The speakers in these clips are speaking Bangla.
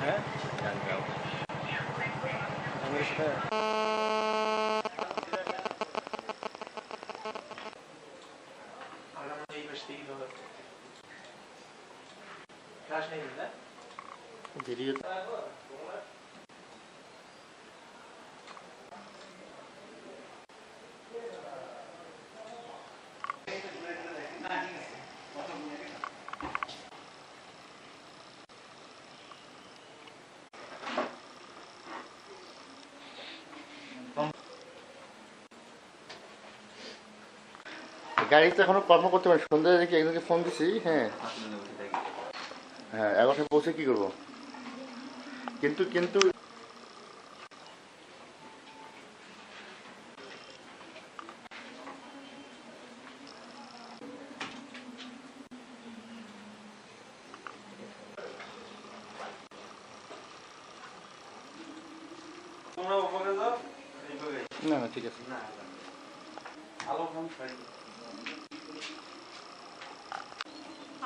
হ্যাঁ আমাদের সাথে ভিডিও গাড়িতে এখনও কর্ম করতে পারি সন্ধ্যায় দেখি একজনকে ফোন দিছি হ্যাঁ। হ্যাঁ এগারোটায় পৌঁছে কি করব? কিন্তু কিন্তু না না ঠিক আছে। আলো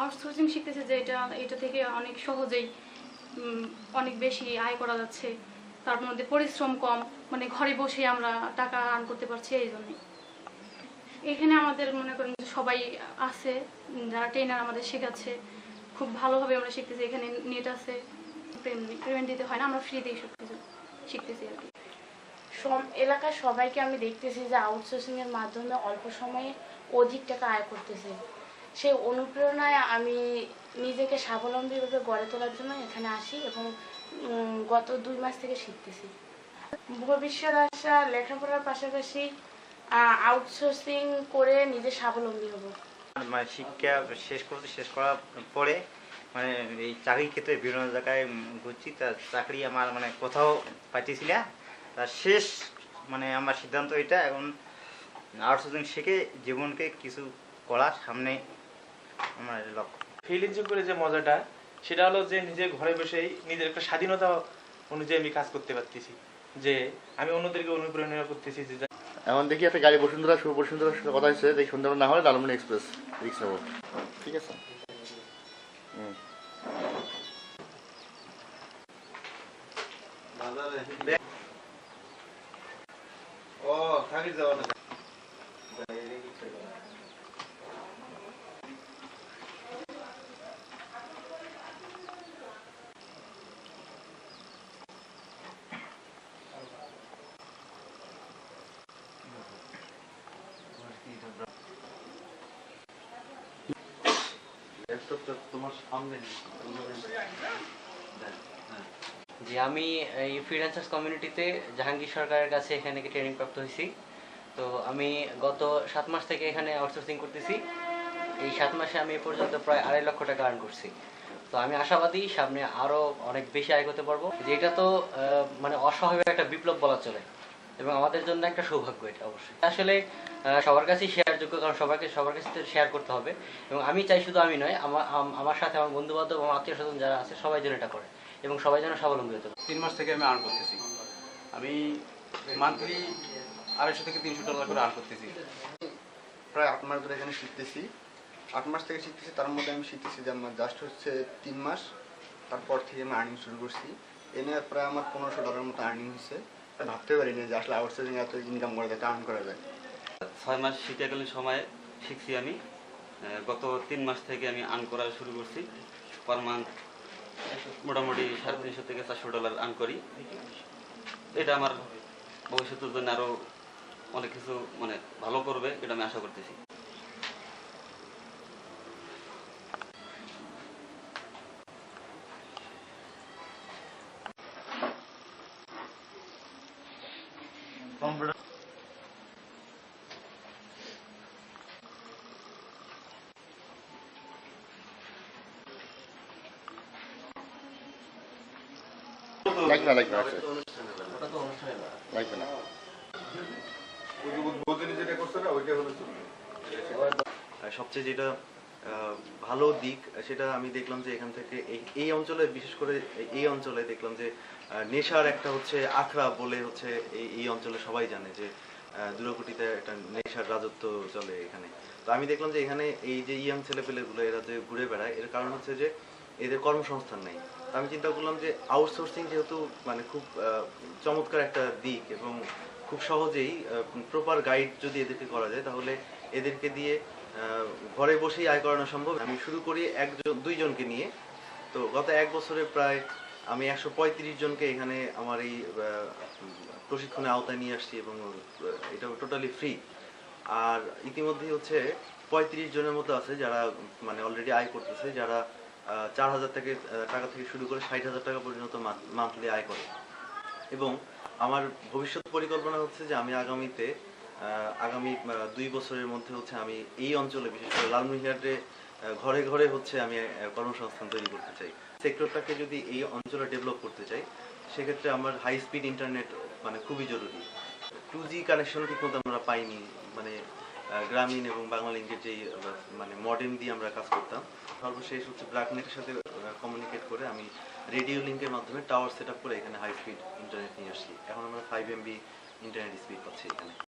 আউটসোর্সিং শিখতেছে যে এটা এটা থেকে অনেক সহজেই অনেক বেশি আয় করা যাচ্ছে। তার মধ্যে পরিশ্রম কম মানে ঘরে বসে আমরা টাকা আর্ন করতে পারছি এই জন্যই এখানে আমাদের মনে করেন যে সবাই আছে, যারা ট্রেনার আমাদের শেখাচ্ছে। খুব ভালোভাবে আমরা শিখতেছি, এখানে নেট আছে। পেমেন্ট দিতে হয় না, আমরা ফ্রিতেই সব কিছু শিখতেছি আর কি। এলাকার সবাইকে আমি দেখতেছি যে আউটসোর্সিংয়ের মাধ্যমে অল্প সময়ে অধিক টাকা আয় করতেছে। সেই অনুপ্রেরণায় আমি নিজেকে স্বাবলম্বীভাবে গড়ে তোলার জন্য এখানে আসি এবং গত দুই মাস থেকে শিখতেছি। ভবিষ্যৎ আশা, লেখাপড়ার পাশাপাশি আউটসোর্সিং করে নিজে স্বাবলম্বী হব। মানে শিক্ষা শেষ করতে, শেষ করার পরে মানে এই চাকরির ক্ষেত্রে বিভিন্ন জায়গায় ঘুরছি, তা চাকরি আমার মানে কোথাও না। তার শেষ মানে আমার সিদ্ধান্ত এটা। এখন আউটসোর্সিং শিখে জীবনকে কিছু করার সামনে আমার লক্ষ্য। ফ্রিল্যান্সিং করে যে মজাটা সেটা হলো যে নিজে ঘরে বসেই নিজের একটা স্বাধীনতা অনুযায়ী আমি কাজ করতে পারতেছি। যে আমি অন্যদেরকে অনুপ্রেরণা করতেছি যে এখন দেখি একটা গাড়ি বসুন্ধরা শুভ বসুন্ধরার সাথে কথা হয়েছে দেখি সন্ধ্যাবেলা না হলে লালমনি এক্সপ্রেস রিক্স নেব। ঠিক আছে? হুম। ও থাকি যাওয়া না জি আমি, এই ফ্রিল্যান্সার্স কমিউনিটিতে জাহাঙ্গীর সরকারের কাছে এখানে ট্রেনিং প্রাপ্ত হয়েছি। তো আমি গত সাত মাস থেকে এখানে আউটসোর্সিং করতেছি। এই সাত মাসে আমি এ পর্যন্ত প্রায় আড়াই লক্ষ টাকা আর্ন করছি। তো আমি আশাবাদী সামনে আরও অনেক বেশি আয় করতে পারব। যে এটা তো মানে অস্বাভাবিক একটা বিপ্লব বলা চলে। এবং আমাদের জন্য একটা সৌভাগ্য এটা অবশ্যই। আসলে সবার কাছেই শেয়ার যোগ্য, কারণ সবাইকে, সবার কাছে শেয়ার করতে হবে। এবং আমি চাই শুধু আমি নয় আমার আম- আমার সাথে আমার বন্ধু বান্ধব এবং আত্মীয় স্বজন যারা আছে, সবাই যেন এটা করে। এবং সবাই যেন স্বাবলম্বী হতে পারে। তিন মাস থেকে আমি আর্ন করতেছি। আমি মান্থলি আড়াইশো থেকে তিনশো ডলার করে আর্ন করতেছি। প্রায় আট মাস ধরে এখানে শিখতেছি। আট মাস থেকে শিখতেছি তার মধ্যে আমি শিখতেছি যে আমার জাস্ট হচ্ছে তিন মাস তারপর থেকে আমি আর্নিং শুরু করছি। এ নিয়ে প্রায় আমার পনেরোশো ডলার মতো আর্নিং হচ্ছে ভাবতে পারিনি যে আসলে আউটসোর্সিং এত ইনকাম করা যায় আর্ন করা যায়। ছয় মাস শীতকালীন সময়ে শিখছি আমি। আহ, গত তিন মাস থেকে আমি আর্ন করা শুরু করছি। পার মান্থ মোটামুটি সাড়ে তিনশো থেকে চারশো ডলার আর্ন করি। এটা আমার ভবিষ্যতের জন্য আরও অনেক কিছু মানে ভালো করবে এটা আমি আশা করতেছি। লাগবে না লাগবে না। লাগবে না সবচেয়ে যেটা ভালো দিক, সেটা আমি দেখলাম যে এখান থেকে এই- অঞ্চলে, বিশেষ করে এই- অঞ্চলে দেখলাম যে নেশার একটা হচ্ছে আখড়া বলে হচ্ছে এই অঞ্চলে সবাই জানে যে দুর্গাকুটিতে একটা নেশার রাজত্ব চলে এখানে তো আমি দেখলাম যে এখানে এই যে ইয়াং ছেলেপেলেগুলো, এরা যে ঘুরে বেড়ায়, এর কারণ হচ্ছে যে এদের কর্মসংস্থান নেই। আমি চিন্তা করলাম যে আউটসোর্সিং যেহেতু মানে খুব চমৎকার একটা দিক এবং খুব সহজেই প্রপার গাইড যদি এদেরকে করা যায়, তাহলে এদেরকে দিয়ে ঘরে বসেই আয় করানো সম্ভব। আমি শুরু করি একজন, দুইজনকে নিয়ে। তো গত এক বছরে প্রায় আমি একশো পঁয়ত্রিশ জনকে এখানে আমার এই প্রশিক্ষণে আওতায় নিয়ে আসছি এবং এটা টোটালি ফ্রি আর ইতিমধ্যে হচ্ছে পঁয়ত্রিশ জনের মতো আছে যারা মানে অলরেডি আয় করতেছে, যারা চার হাজার থেকে টাকা থেকে শুরু করে ষাট হাজার টাকা পর্যন্ত মান্থলি আয় করে। এবং আমার ভবিষ্যৎ পরিকল্পনা হচ্ছে যে আমি আগামীতে আগামী দুই বছরের মধ্যে হচ্ছে আমি এই অঞ্চলে, বিশেষ করে লালমনিরহাটে ঘরে ঘরে হচ্ছে আমি কর্মসংস্থান তৈরি করতে চাই। সেক্টরটাকে যদি এই অঞ্চলে ডেভেলপ করতে চাই, সেক্ষেত্রে আমার হাই স্পিড ইন্টারনেট মানে খুবই জরুরি। টু জি কানেকশন ঠিকমতো আমরা পাইনি মানে গ্রামীণ এবং বাংলা লিঙ্কের যেই মানে মডেম দিয়ে আমরা কাজ করতাম, সর্বশেষ হচ্ছে ব্ল্যাকনেটের সাথে কমিউনিকেট করে আমি রেডিও লিঙ্কের মাধ্যমে টাওয়ার সেট করে এখানে হাই স্পিড ইন্টারনেট নিয়ে আসছি। এখন আমরা ফাইভ এমবি ইন্টারনেট স্পিড পাচ্ছি এখানে।